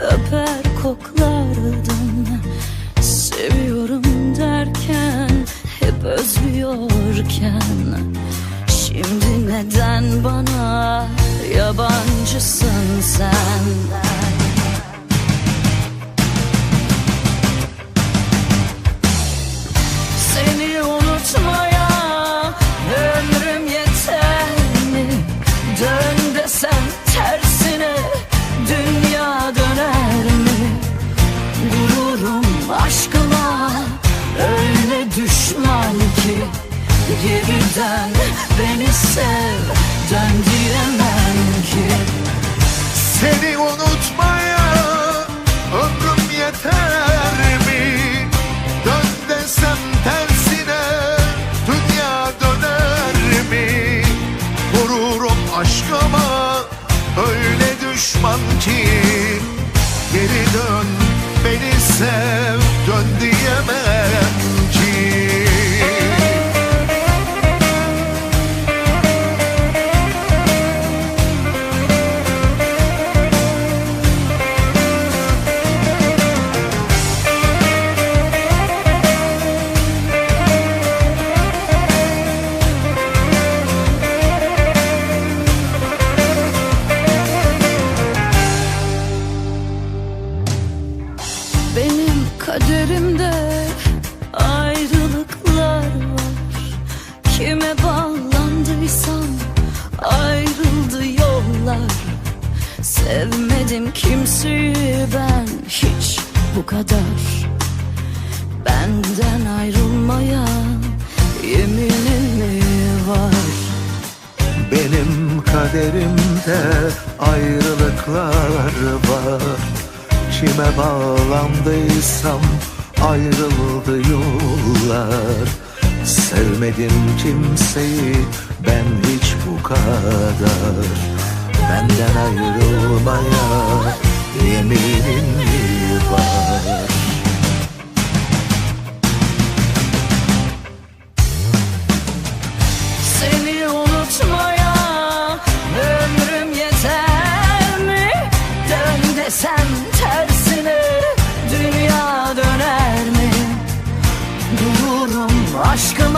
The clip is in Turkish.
öper koklardın Seviyorum derken hep özlüyorken. Şimdi neden bana yabancısın sen Geriden beni sev dön diyemem ki Seni unutmaya ömrüm yeter mi? Dön desem tersine dünya döner mi? Vururum aşkıma öyle düşman ki Geri dön beni sev dön Sevmedim kimseyi ben hiç bu kadar. Benden ayrılmaya yeminin mi var? Benim kaderimde ayrılıklar var. Kime bağlandıysam ayrıldı yollar. Sevmedim kimseyi ben hiç bu kadar Benden ayrılmaya yeminim mi var Seni unutmaya ömrüm yeter mi? Dön desem dünya döner mi? Dururum aşkıma